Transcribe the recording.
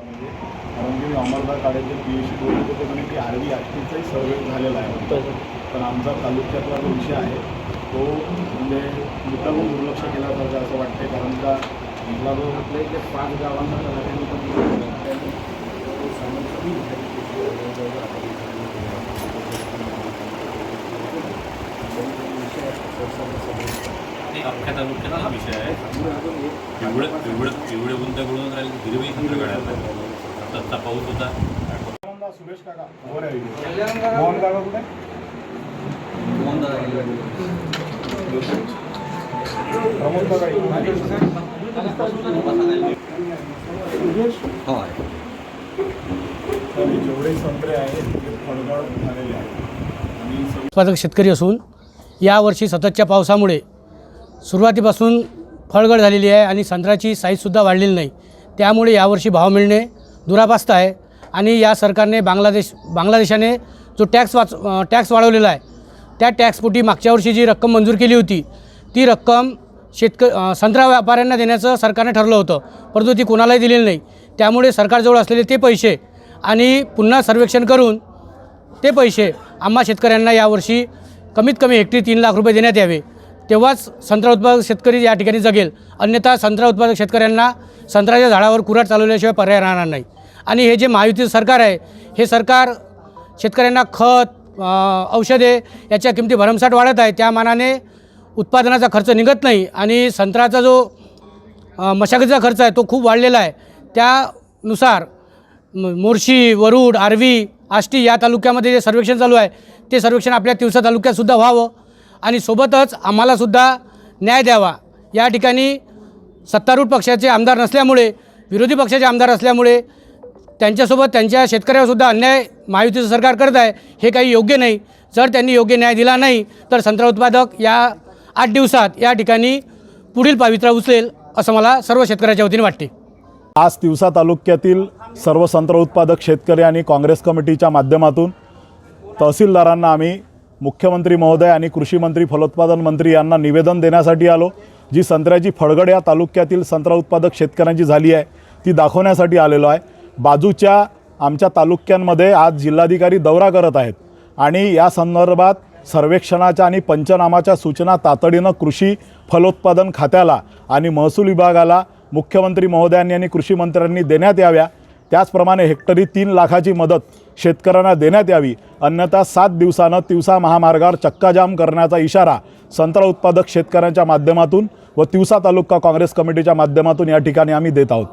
कारण की अमरदार काळेचे पी एच डी बोलत होते म्हणे की आरवी आष्टीचाही सर्वे झालेला आहे. पण आमचा तालुक्यातला जो विषय आहे तो म्हणजे मुद्दामून दुर्लक्ष केला केल्यासारखं असं वाटते कारण का इथला जो आपल्या इथे पाच गावांना तलाठ्यांनी पण त्यांनी अख्ख्या हा विषय आहे. एवढं एवढं एवढे गुंतागुंत राहिले हिरवी चित्र काढायला आत्ताचा पाऊस होता. आनंदा सुरेश काका मोहन आहे. मोहन काका कुठे? प्रमोद काका इकडे. तर हे जेवढे संत्रे आहेत ते फळगळ झालेले आहेत. आणि सगळे उत्पादक शेतकरी असून यावर्षी सततच्या पावसामुळे सुरुवातीपासून फळगळ झालेली आहे आणि संत्र्याची साईजसुद्धा वाढलेली नाही. त्यामुळे यावर्षी भाव मिळणे दुरापास्त आहे आणि या सरकारने बांगलादेश बांगलादेशाने जो टॅक्स वाच टॅक्स वाढवलेला आहे त्या टॅक्सपोटी मागच्या वर्षी जी रक्कम मंजूर केली होती ती रक्कम शेतक संत्रा व्यापाऱ्यांना देण्याचं सरकारने ठरलं होतं. परंतु ती कोणालाही दिलेली नाही. त्यामुळे सरकारजवळ असलेले ते पैसे आणि पुन्हा सर्वेक्षण करून ते पैसे आम्हा शेतकऱ्यांना यावर्षी कमीत कमी हेक्टरी तीन लाख रुपये देण्यात यावे. तेव्हाच संत्रा उत्पादक शेतकरी या ठिकाणी जगेल. अन्यथा संत्रा उत्पादक शेतकऱ्यांना संत्र्याच्या झाडावर कुऱ्हाड चालवल्याशिवाय पर्याय राहणार नाही. आणि हे जे महायुतीचं सरकार आहे हे सरकार शेतकऱ्यांना खत औषधे याच्या किमती भरमसाठ वाढत आहे. त्या मानाने उत्पादनाचा खर्च निघत नाही आणि संत्र्याचा जो मशागतीचा खर्च आहे तो खूप वाढलेला आहे. त्यानुसार म- मोर्शी वरुड आरवी आष्टी या तालुक्यामध्ये जे सर्वेक्षण चालू आहे ते सर्वेक्षण आपल्या तिवसा तालुक्यातसुद्धा व्हावं. आणि सोबतच आम्हालासुद्धा न्याय द्यावा. या ठिकाणी सत्तारूढ पक्षाचे आमदार नसल्यामुळे विरोधी पक्षाचे आमदार असल्यामुळे त्यांच्यासोबत त्यांच्या शेतकऱ्यावरसुद्धा अन्याय महायुतीचं सरकार करत आहे हे काही योग्य नाही. जर त्यांनी योग्य न्याय दिला नाही तर संत्रा उत्पादक या आठ दिवसात या ठिकाणी पुढील पावित्रा उचलेल असं मला सर्व शेतकऱ्याच्या वतीने वाटते. आज दिवसा तालुक्यातील सर्व संत्र उत्पादक शेतकरी आणि काँग्रेस कमिटीच्या माध्यमातून तहसीलदारांना आम्ही मुख्यमंत्री महोदय आणि कृषी मंत्री फलोत्पादन मंत्री यांना निवेदन देण्यासाठी आलो. जी संत्र्याची फळगड या तालुक्यातील संत्रा उत्पादक शेतकऱ्यांची झाली आहे ती दाखवण्यासाठी आलेलो आहे. बाजूच्या आमच्या तालुक्यांमध्ये आज जिल्हाधिकारी दौरा करत आहेत आणि या संदर्भात सर्वेक्षणाच्या आणि पंचनामाच्या सूचना तातडीनं कृषी फलोत्पादन खात्याला आणि महसूल विभागाला मुख्यमंत्री महोदयांनी आणि कृषी मंत्र्यांनी देण्यात याव्या. त्याचप्रमाणे हेक्टरी तीन लाखाची मदत शेतकऱ्यांना देण्यात यावी. अन्यथा सात दिवसानं तिवसा महामार्गावर चक्काजाम करण्याचा इशारा संत्रा उत्पादक शेतकऱ्यांच्या माध्यमातून व तिवसा तालुका काँग्रेस कमिटीच्या माध्यमातून या ठिकाणी आम्ही देत आहोत.